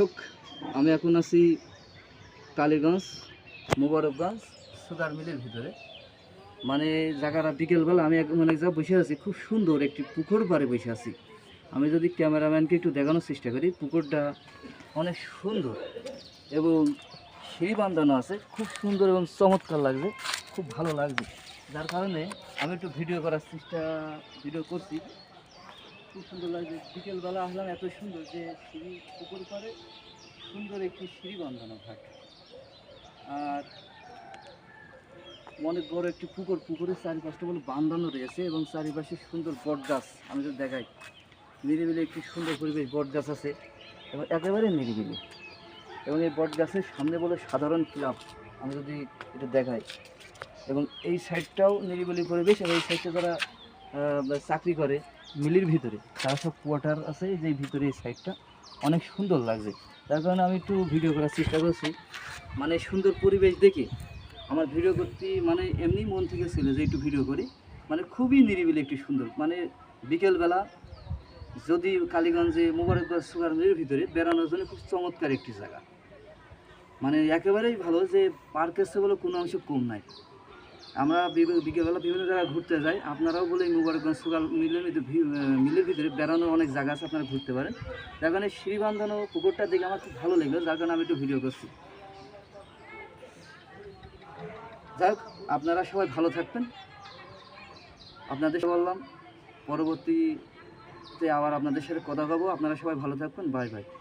দর্শক, আমি এখন আছি কালীগঞ্জ মোবারকগঞ্জ সুগার মিলের ভিতরে। মানে জায়গাটা বিকেলবেলা আমি অনেক জায়গায় বসে আছি খুব সুন্দর একটি পুকুর পাড়ে বসে আছি। আমি যদি ক্যামেরাম্যানকে একটু দেখানোর চেষ্টা করি পুকুরটা অনেক সুন্দর এবং সেই বান্ধানো আছে খুব সুন্দর এবং চমৎকার লাগবে খুব ভালো লাগবে যার কারণে আমি একটু ভিডিও করার চেষ্টা ভিডিও করছি। খুব সুন্দর লাগছে। বিকেলবেলা আসলাম, এত সুন্দর যে সিঁড়ি পুকুর পাড়ে সুন্দর একটি সিঁড়ি বাঁধানো ঘাট আর অনেক বড় একটি পুকুর, পুকুরের চারিপাশটা বলে বাঁধানো রয়েছে এবং চারিপাশে সুন্দর বট গাছ আমি যদি দেখাই। নিরিবিলি একটি সুন্দর পরিবেশ বট গাছ আছে এবং একেবারে নিরিবিলি। এবং এই বট গাছের সামনে বলে সাধারণ ক্লাব, আমি যদি এটা দেখাই। এবং এই সাইডটাও নিরিবিলি পরিবেশ এবং এই সাইডটা যারা চাকরি করে মিলির ভিতরে। তারা সব কোয়ার্টার আছে যে ভিতরে এই সাইডটা অনেক সুন্দর লাগছে। তার কারণে আমি একটু ভিডিও করার চেষ্টা করছি। মানে সুন্দর পরিবেশ দেখে আমার ভিডিও করতে মানে এমনি মন থেকে ছিল যে একটু ভিডিও করি। মানে খুবই নিরিবিলি একটি সুন্দর। মানে বিকেলবেলা যদি কালীগঞ্জে মোবারকগঞ্জ সুগার মিলের ভিতরে বেড়ানোর জন্য খুব চমৎকার একটি জায়গা। মানে একেবারেই ভালো যে পার্ক চেয়ে বলে কোনো অংশ কম নাই। আমরা বিকেলবেলা বিভিন্ন জায়গায় ঘুরতে যাই। আপনারাও বলে মোবারকগঞ্জ সুগার মিলের মিলের ভিতরে বেড়ানোর অনেক জায়গা আছে, আপনারা ঘুরতে পারেন। যার কারণে সিঁড়ি বাঁধানো পুকুরটা দেখে আমার খুব ভালো লাগল, যার কারণে আমি একটু ভিডিও করছি। যাই আপনারা সবাই ভালো থাকবেন। আপনাদের বললাম, পরবর্তীতে আবার আপনাদের সাথে কথা বলব। আপনারা সবাই ভালো থাকবেন। Bye bye.